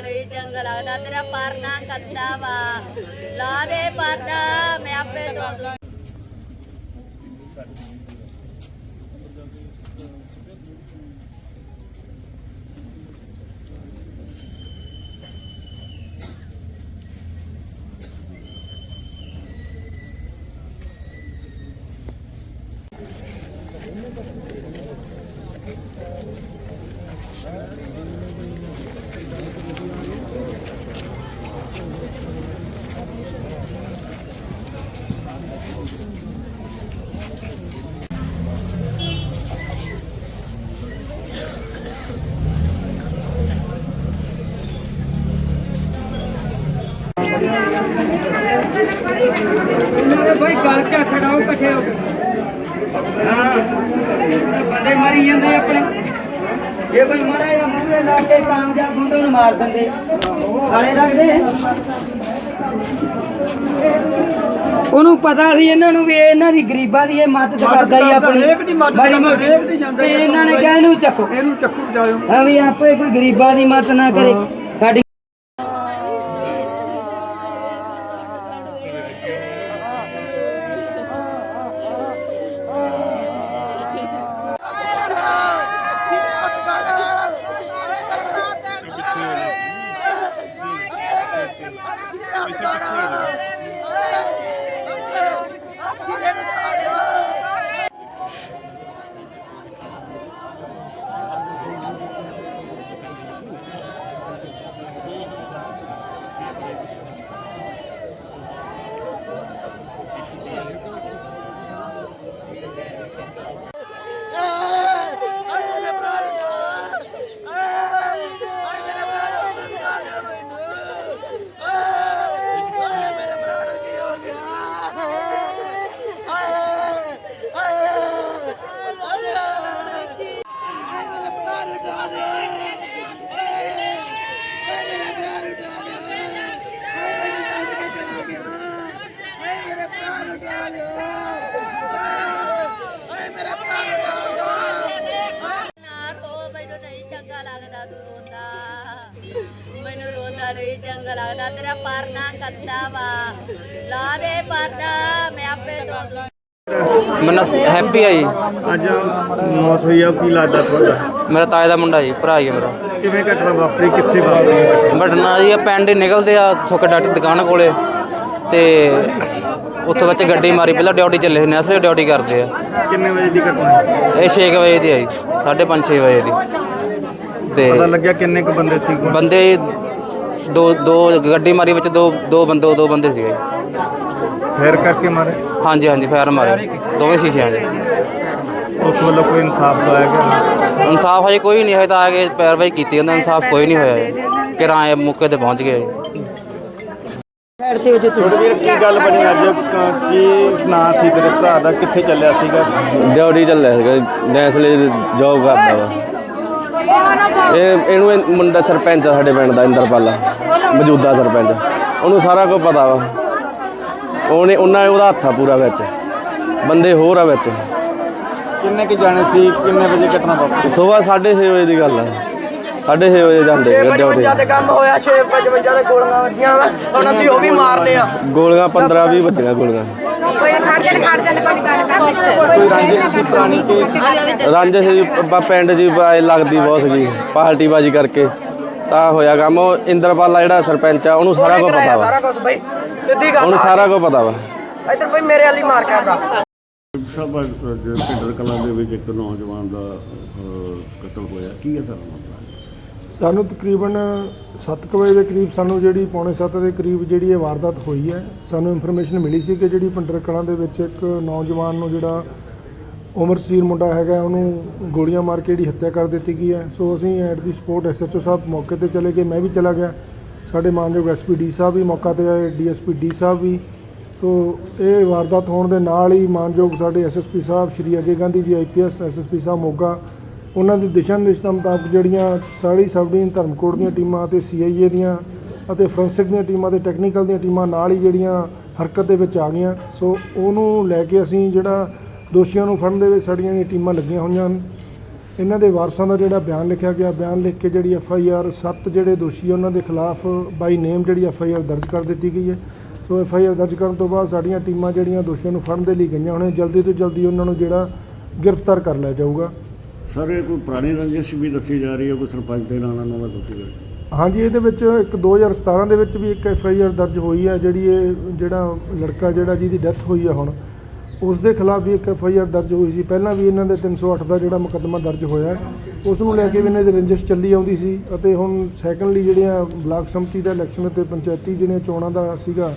ਰੋਂਦਾ ਨਹੀਂ ਚੰਗਾ ਲੱਗਦਾ ਤੇਰਾ ਪਰਨਾ ਕੱਦਾ ਵਾ ਲਾ ਦੇ ਪਰਨਾ ਮੈਂ ਆਪੇ ਧੋ ਬੰਦੇ ਮਰੀ ਜਾਂਦੇ ਆਪਣੇ। ਜੇ ਕੋਈ ਮਰੇ ਜਾਂ ਮੂਹਰੇ ਲਾ ਕੇ ਕਾਮਯਾਬ ਹੁੰਦੇ ਉਹਨੂੰ ਮਾਰ ਦਿੰਦੇ। ਨਾਲੇ ਰੱਖਦੇ ਉਹਨੂੰ ਪਤਾ ਸੀ ਇਹਨਾਂ ਨੂੰ ਵੀ ਇਹ ਇਹਨਾਂ ਦੀ ਗਰੀਬਾਂ ਦੀ ਇਹ ਮਦਦ ਕਰਦਾ ਹੀ ਆਪਣੀ। ਮਾੜੀ ਮੋਟੀ ਤੇ ਇਹਨਾਂ ਨੇ ਕਿਹਾ ਇਹਨੂੰ ਚੱਕੋ। ਇਹਨੂੰ ਚੱਕੂ ਬਚਾਇਓ ਹਾਂ ਵੀ ਆਪੇ ਕੋਈ ਗਰੀਬਾਂ ਦੀ ਮਦਦ ਨਾ ਕਰੇ। ਮੈਨੂੰ ਰੋਂਦਾ ਨਹੀਂ ਚੰਗਾ ਲੱਗਦਾ ਤੇਰਾ ਪਰਨਾ ਕੱਦਾ ਵਾ। ਲਾ ਦੇ ਪਰਨਾ ਮੈਂ ਆਪੇ ਧੋ ਦੂੰ। ਮੇਰਾ ਹੈਪੀ ਆ ਜੀ। ਅੱਜ ਮੌਤ ਹੋਈ ਆ ਕੀ ਲੱਗਦਾ ਤੁਹਾਡਾ? ਮੇਰਾ ਤਾਏ ਦਾ ਮੁੰਡਾ ਜੀ ਭਰਾ ਹੀ ਮੇਰਾ। ਕਿਵੇਂ ਘਟਨਾ ਵਾਪਰੀ ਕਿੱਥੇ ਵਾਪਰੀ? ਬਟਨਾ ਜੀ ਇਹ ਪਿੰਡ ਹੀ ਨਿਕਲਦੇ ਆ ਸੁੱਕ ਡਾਟੀ ਦੁਕਾਨ ਕੋਲੇ। ਤੇ ਉੱਥੋਂ ਵਿੱਚ ਗੱਡੀ ਮਾਰੀ ਪਹਿਲਾਂ ਡਿਊਟੀ ਚੱਲੇ ਨੇ ਅਸਲੇ ਡਿਊਟੀ ਕਰਦੇ ਆ। ਕਿੰਨੇ ਵਜੇ ਦੀ ਘਟਨਾ? ਇਹ 6 ਵਜੇ ਦੀ ਆ ਜੀ 5:30 6 ਵਜੇ ਦੀ। ਤੇ ਪਤਾ ਲੱਗਿਆ ਕਿੰਨੇ ਕੁ ਬੰਦੇ ਸੀ? ਬੰਦੇ ਦੋ ਦੋ ਗੱਡੀ ਮਾਰੀ ਵਿੱਚ ਦੋ ਦੋ ਬੰਦੇ ਦੋ ਬੰਦੇ ਸੀਗੇ। ਫੇਰ ਕਰਕੇ ਮਾਰੇ? ਹਾਂਜੀ ਹਾਂਜੀ ਫਾਇਰ ਮਾਰੇ। ਦੋਵੇਂ ਸ਼ੀਸ਼ਿਆਂ 'ਚ ਉਸ ਵੱਲੋਂ ਕੋਈ ਇਨਸਾਫ ਦਵਾਇਆ ਗਿਆ? ਇਨਸਾਫ ਹਜੇ ਕੋਈ ਨਹੀਂ ਹੈ ਤਾਂ ਆ ਕੇ ਪੈਰਵਾਈ ਕੀਤੀ ਉਹਨਾਂ ਇਨਸਾਫ ਕੋਈ ਨਹੀਂ ਹੋਇਆ। ਕਿਰਾਏ ਮੌਕੇ ਤੇ ਪਹੁੰਚ ਗਏ। ਸਾਈਡ ਤੇ ਹੋ ਜੇ ਤੁਸੀਂ। ਵੀਰ ਕੀ ਗੱਲ ਬਣੀ ਅੱਜ? ਕ- ਕੀ ਨਾਂ ਸੀ ਤੇਰੇ ਭਰਾ ਦਾ? ਕਿੱਥੇ ਚੱਲਿਆ ਸੀਗਾ? ਡਿਊਟੀ ਚੱਲਿਆ ਸੀਗਾ। ਨੈਸਲੇ ਜੋਬ ਕਰਦਾ ਵਾ। ਇਹ ਇਹਨੂੰ ਇਹ ਮੁੰਡਾ ਸਰਪੰਚ ਆ ਸਾਡੇ ਪਿੰਡ ਦਾ ਇੰਦਰਪਾਲਾ। ਮੌਜੂਦਾ ਸਰਪੰਚ। ਉਹਨੂੰ ਸਾਰਾ ਕੁਝ ਪਤਾ ਵਾ। ਉਹਨੇ ਉਹਨਾਂ ਉਹਦਾ ਹੱਥ ਆ ਪੂਰਾ ਵਿੱਚ। ਬੰਦੇ ਹੋਰ ਆ ਵਿੱਚ। ਕਿੰਨੇ ਕੁ ਜਾਣੇ ਸੀ? ਕਿੰਨੇ ਵਜੇ ਘਟਨਾ ਵਾਪਰੀ? ਸਵੇਰ 6:30 ਵਜੇ ਦੀ ਗੱਲ ਆ। 6:30 ਵਜੇ ਜਾਂਦੇ ਤੇ ਕੰਮ ਹੋਇਆ 655 ਦੇ ਗੋਲੀਆਂ ਵੱਜੀਆਂ ਹੁਣ ਅਸੀਂ ਉਹ ਵੀ ਮਾਰਨੇ ਆ। ਗੋਲੀਆਂ 15 20 ਵੱਜੀਆਂ ਗੋਲੀਆਂ। ਕੋਈ ਖੜ ਜਾ ਖੜ ਜਾ ਕੋਈ ਗੱਲ ਕਰ ਕੋਈ ਰੰਜਿਸ਼ ਸੀ ਪੁਰਾਣੀ ਕਿ ਰਾਂਝੇ ਸੀ ਪ- ਪਿੰਡ ਜੀ ਬ- ਲੱਗਦੀ ਬਹੁਤ ਸੀਗੀ ਪਾਰਟੀ ਬਾਜੀ ਕਰਕੇ। ਤਾਂ ਹੋਇਆ ਕੰਮ ਉਹ ਇੰਦਰਪਾਲਾ ਜਿਹੜਾ ਸਰਪੰਚ ਆ ਉਹਨੂੰ ਸਾਰਾ ਕੁਝ ਪਤਾ ਵਾ। ਸਾਰਾ ਕੁਝ ਬਈ। ਸਿੱਧੀ ਗੱਲ ਉਹਨੂੰ ਸਾਰਾ ਕੁਝ ਪਤਾ ਵਾ। ਇੱਧਰ ਬਈ ਮੇਰੇ ਵਾਲੀ ਮਾਰ ਕੇ ਆਉਂਦਾ। ਸਭ ਪਿੰਡਰ ਕਲਾਂ ਦੇ ਵਿੱਚ ਇੱਕ ਨੌਜਵਾਨ ਦਾ ਅਹ, ਕਤਲ ਹੋਇਆ। ਕੀ ਹੈ ਸਰ ਮਾਮਲਾ? ਸਾਨੂੰ ਤਕਰੀਬਨ 7 ਵਜੇ ਦੇ ਕਰੀਬ ਸਾਨੂੰ ਜਿਹੜੀ ਪੌਣੇ 7 ਦੇ ਕਰੀਬ ਜਿਹੜੀ ਇਹ ਵਾਰਦਾਤ ਹੋਈ ਹੈ, ਸਾਨੂੰ ਇਨਫੋਰਮੇਸ਼ਨ ਮਿਲੀ ਸੀ ਕਿ ਜਿਹੜੀ ਪੰਡਰ ਕਲਾਂ ਦੇ ਵਿੱਚ ਇੱਕ ਨੌਜਵਾਨ ਨੂੰ ਜਿਹੜਾ ਉਮਰਸੀਰ ਮੁੰਡਾ ਹੈਗਾ, ਉਹਨੂੰ ਗੋਲੀਆਂ ਮਾਰ ਕੇ ਜਿਹੜੀ ਹੱਤਿਆ ਕਰ ਦਿੱਤੀ ਗਈ ਹੈ। ਸੋ ਅਸੀਂ ਐਟ ਦੀ ਸਪੋਰਟ ਐਸਐਚਓ ਸਾਹਿਬ ਮੌਕੇ ਤੇ ਚਲੇ ਗਏ, ਮੈਂ ਵੀ ਚਲਾ ਗਿਆ। ਸਾਡੇ ਮਾਨਯੋਗ ਐਸਪੀ ਡੀ ਸਾਹਿਬ ਵੀ ਮੌਕਾ ਤੇ ਆਏ ਡੀਐਸਪੀ ਡੀ ਸਾਹਿਬ ਵੀ। ਸੋ ਇਹ ਵਾਰਦਾਤ ਹੋਣ ਦੇ ਨਾਲ ਹੀ ਮਾਨਯੋਗ ਸਾਡੇ ਐਸਐਸਪੀ ਸਾਹਿਬ, ਸ਼੍ਰੀ ਅਜੇ ਗਾਂਧੀ ਜੀ ਆਈਪੀਐਸ ਐਸਐਸਪੀ ਸਾਹਿਬ ਮੋਗਾ ਉਹਨਾਂ ਦੇ ਦਿਸ਼ਾ ਨਿਰਦੇਸ਼ਾਂ ਮੁਤਾਬਕ ਜਿਹੜੀਆਂ ਸਾਰੀ ਸਬ ਡਿਵੀਜ਼ਨ ਧਰਮਕੋਟ ਦੀਆਂ ਟੀਮਾਂ ਅਤੇ ਸੀਆਈਏ ਦੀਆਂ ਅਤੇ ਫੋਰੈਂਸਿਕ ਦੀਆਂ ਟੀਮਾਂ ਤੇ ਟੈਕਨੀਕਲ ਦੀਆਂ ਟੀਮਾਂ ਨਾਲ ਹੀ ਜਿਹੜੀਆਂ ਹਰਕਤ ਦੇ ਵਿੱਚ ਆ ਗਈਆਂ। ਸੋ ਉਹਨੂੰ ਲੈ ਕੇ ਅਸੀਂ ਜਿਹੜਾ ਦੋਸ਼ੀਆਂ ਨੂੰ ਫੜਨ ਦੇ ਵਿੱਚ ਸਾਡੀਆਂ ਇਹ ਟੀਮਾਂ ਲੱਗੀਆਂ ਹੋਈਆਂ ਹਨ। ਇਹਨਾਂ ਦੇ ਵਾਰਸਾਂ ਦਾ ਜਿਹੜਾ ਬਿਆਨ ਲਿਖਿਆ ਗਿਆ, ਬਿਆਨ ਲਿਖ ਕੇ ਜਿਹੜੀ ਐਫ ਆਈ ਆਰ ਸੱਤ ਜਿਹੜੇ ਦੋਸ਼ੀ ਉਹਨਾਂ ਦੇ ਖਿਲਾਫ ਬਾਈ ਨੇਮ ਜਿਹੜੀ ਐਫ ਆਈ ਆਰ ਦਰਜ ਕਰ ਦਿੱਤੀ ਗਈ ਹੈ। ਸੋ ਐਫ ਆਈ ਆਰ ਦਰਜ ਕਰਨ ਤੋਂ ਬਾਅਦ ਸਾਡੀਆਂ ਟੀਮਾਂ ਜਿਹੜੀਆਂ ਦੋਸ਼ੀਆਂ ਨੂੰ ਫੜਨ ਦੇ ਲਈ ਗਈਆਂ ਹੋਣੇ ਜਲਦੀ ਤੋਂ ਜਲਦੀ ਉਹਨਾਂ ਨੂੰ ਜਿਹੜਾ ਗ੍ਰਿਫਤਾਰ ਕਰ ਲਿਆ ਜਾਊਗਾ। ਸਰ ਇਹ ਕੋਈ ਪੁਰਾਣੀ ਰੰਜਿਸ਼ ਵੀ ਦੱਸੀ ਜਾ ਰਹੀ ਹੈ, ਕੋਈ ਸਰਪੰਚ ਦੇ ਨਾਂ ਨਾਲ ਦੱਸੀ ਜਾ ਰਹੀ ਹਾਂਜੀ, ਇਹਦੇ ਵਿੱਚ ਇੱਕ 2017 ਦੇ ਵਿੱਚ ਵੀ ਇੱਕ ਐਫ ਆਈ ਆਰ ਦਰਜ ਹੋਈ ਹੈ, ਜਿਹੜੀ ਇਹ ਜਿਹੜਾ ਲੜਕਾ ਜਿਹੜਾ ਜਿਹਦੀ ਡੈਥ ਹੋਈ ਹੈ ਹੁਣ, ਉਸ ਦੇ ਖਿਲਾਫ ਵੀ ਇੱਕ ਐਫ ਆਈ ਆਰ ਦਰਜ ਹੋਈ ਸੀ। ਪਹਿਲਾਂ ਵੀ ਇਹਨਾਂ ਦੇ 308 ਦਾ ਜਿਹੜਾ ਮੁਕੱਦਮਾ ਦਰਜ ਹੋਇਆ ਉਸ ਨੂੰ ਲੈ ਕੇ ਵੀ ਇਹਨਾਂ ਦੀ ਰੰਜਿਸ਼ ਚੱਲੀ ਆਉਂਦੀ ਸੀ ਅਤੇ ਹੁਣ ਸੈਕੰਡਲੀ ਜਿਹੜੀਆਂ ਬਲਾਕ ਸੰਮਤੀ ਦਾ ਇਲੈਕਸ਼ਨ ਅਤੇ ਪੰਚਾਇਤੀ ਜਿਹੜੀਆਂ ਚੋਣਾਂ ਦਾ ਸੀਗਾ,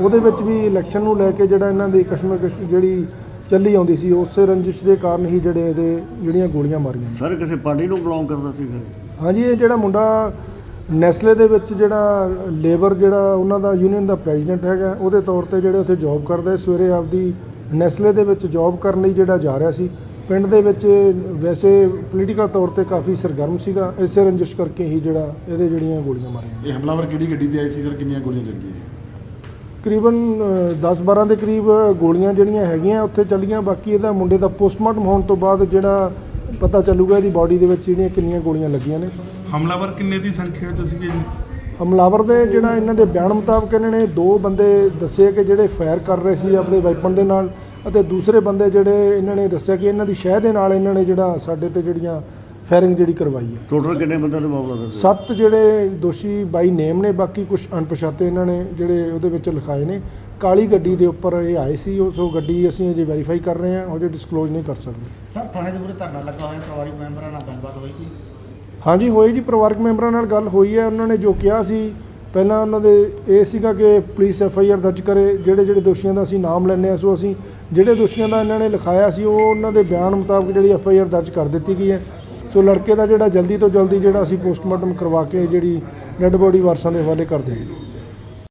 ਉਹਦੇ ਵਿੱਚ ਵੀ ਇਲੈਕਸ਼ਨ ਨੂੰ ਲੈ ਕੇ ਜਿਹੜਾ ਇਹਨਾਂ ਦੀ ਕਸ਼ਮਕਸ਼ ਜਿਹੜੀ ਚੱਲੀ ਆਉਂਦੀ ਸੀ ਉਸੇ ਰੰਜਿਸ਼ ਦੇ ਕਾਰਨ ਹੀ ਜਿਹੜੇ ਇਹਦੇ ਜਿਹੜੀਆਂ ਗੋਲੀਆਂ ਮਾਰੀਆਂ। ਸਰ ਕਿਸੇ ਪਾਰਟੀ ਨੂੰ ਬਿਲੋਂਗ ਕਰਦਾ ਸੀਗਾ ਹਾਂਜੀ ਇਹ ਜਿਹੜਾ ਮੁੰਡਾ ਨੈਸਲੇ ਦੇ ਵਿੱਚ ਜਿਹੜਾ ਲੇਬਰ ਜਿਹੜਾ ਉਹਨਾਂ ਦਾ ਯੂਨੀਅਨ ਦਾ ਪ੍ਰੈਜ਼ੀਡੈਂਟ ਹੈਗਾ ਉਹਦੇ ਤੌਰ ਤੇ ਜਿਹੜੇ ਉੱਥੇ ਜੌਬ ਕਰਦਾ। ਸਵੇਰੇ ਆਪਦੀ ਨੈਸਲੇ ਦੇ ਵਿੱਚ ਜੌਬ ਕਰਨ ਲਈ ਜਿਹੜਾ ਜਾ ਰਿਹਾ ਸੀ ਪਿੰਡ ਦੇ ਵਿੱਚ ਵੈਸੇ ਪੋਲੀਟੀਕਲ ਤੌਰ ਤੇ ਕਾਫੀ ਸਰਗਰਮ ਸੀਗਾ ਇਸੇ ਰੰਜਿਸ਼ ਕਰਕੇ ਹੀ ਜਿਹੜਾ ਇਹਦੇ ਜਿਹੜੀਆਂ ਗੋਲੀਆਂ ਮਾਰੀਆਂ। ਇਹ ਹਮਲਾਵਰ ਕਿਹੜੀ ਗੱਡੀ ਤੇ ਆਏ ਸੀ? ਸਰ ਕਿੰਨੀਆਂ ਗੋਲੀਆਂ ਚੱਲੀਆਂ? ਤਕਰੀਬਨ 10-12 ਦੇ ਕਰੀਬ ਗੋਲੀਆਂ ਜਿਹੜੀਆਂ ਹੈਗੀਆਂ ਉੱਥੇ ਚੱਲੀਆਂ। ਬਾਕੀ ਇਹਦਾ ਮੁੰਡੇ ਦਾ ਪੋਸਟਮਾਰਟਮ ਹੋਣ ਤੋਂ ਬਾਅਦ ਜਿਹੜਾ ਪਤਾ ਚੱਲੂਗਾ ਇਹਦੀ ਬਾਡੀ ਦੇ ਵਿੱਚ ਜਿਹੜੀਆਂ ਕਿੰਨੀਆਂ ਗੋਲੀਆਂ ਲੱਗੀਆਂ ਨੇ। ਹਮਲਾਵਰ ਕਿੰਨੇ ਦੀ ਸੰਖਿਆ ਚ ਸੀਗੇ ਜੀ? ਹਮਲਾਵਰ ਦੇ ਜਿਹੜਾ ਇਹਨਾਂ ਦੇ ਬਿਆਨ ਮੁਤਾਬਕ ਇਹਨਾਂ ਨੇ ਦੋ ਬੰਦੇ ਦੱਸੇ ਕਿ ਜਿਹੜੇ ਫਾਇਰ ਕਰ ਰਹੇ ਸੀ ਆਪਣੇ ਵੈਪਨ ਦੇ ਨਾਲ ਅਤੇ ਦੂਸਰੇ ਬੰਦੇ ਜਿਹੜੇ ਇਹਨਾਂ ਨੇ ਦੱਸਿਆ ਕਿ ਇਹਨਾਂ ਦੀ ਸ਼ਹਿ ਦੇ ਨਾਲ ਇਹਨਾਂ ਨੇ ਜਿਹੜਾ ਸਾਡੇ ਤੇ ਜਿਹੜੀਆਂ ਫਾਇਰਿੰਗ ਜਿਹੜੀ ਕਰਵਾਈ ਹੈ। ਟੋਟਲ ਕਿੰਨੇ ਬੰਦਿਆਂ ਦਾ ਮਾਮਲਾ ਸਰ ਸੱਤ ਜਿਹੜੇ ਦੋਸ਼ੀ ਬਾਈ ਨੇਮ ਨੇ ਬਾਕੀ ਕੁਝ ਅਣਪਛਾਤੇ ਇਹਨਾਂ ਨੇ ਜਿਹੜੇ ਉਹਦੇ ਵਿੱਚ ਲਿਖਾਏ ਨੇ। ਕਾਲੀ ਗੱਡੀ ਦੇ ਉੱਪਰ ਇਹ ਆਏ ਸੀ ਉਹ ਗੱਡੀ ਅਸੀਂ ਅਜੇ ਵੈਰੀਫਾਈ ਕਰ ਰਹੇ ਹਾਂ ਉਹ ਜੇ ਡਿਸਕਲੋਜ਼ ਨਹੀਂ ਕਰ ਸਕਦੇ। ਸਰ ਥਾਣੇ ਦੇ ਮੂਹਰੇ ਧਰਨਾ ਲੱਗਾ ਹੋਇਆ ਪਰਿਵਾਰਿਕ ਮੈਂਬਰਾਂ ਨਾਲ ਗੱਲਬਾਤ ਹੋਈ ਕੀ ਹਾਂਜੀ ਹੋਈ ਜੀ ਪਰਿਵਾਰਕ ਮੈਂਬਰਾਂ ਨਾਲ ਗੱਲ ਹੋਈ ਹੈ। ਉਹਨਾਂ ਨੇ ਜੋ ਕਿਹਾ ਸੀ ਪਹਿਲਾਂ ਉਹਨਾਂ ਦੇ ਇਹ ਸੀਗਾ ਕਿ ਪੁਲਿਸ ਐਫ ਆਈ ਆਰ ਦਰਜ ਕਰੇ ਜਿਹੜੇ ਜਿਹੜੇ ਦੋਸ਼ੀਆਂ ਦਾ ਅਸੀਂ ਨਾਮ ਲੈਂਦੇ ਹਾਂ। ਸੋ ਅਸੀਂ ਜਿਹੜੇ ਦੋਸ਼ੀਆਂ ਦਾ ਇਹਨਾਂ ਨੇ ਲਿਖਾਇਆ ਸੀ ਉਹ ਉਹਨਾਂ ਦੇ ਬਿਆਨ ਮੁਤਾਬਕ ਜਿਹੜੀ ਐਫ ਆਈ ਆਰ ਦਰਜ ਕਰ ਦਿੱਤੀ ਗਈ ਹੈ। ਸੋ ਲੜਕੇ ਦਾ ਜਿਹੜਾ ਜਲਦੀ ਤੋਂ ਜਲਦੀ ਜਿਹੜਾ ਅਸੀਂ ਪੋਸਟਮਾਰਟਮ ਕਰਵਾ ਕੇ ਜਿਹੜੀ ਡੈੱਡ ਬੋਡੀ ਵਾਰਸਾਂ ਦੇ ਹਵਾਲੇ ਕਰ ਦੇਵਾਂਗੇ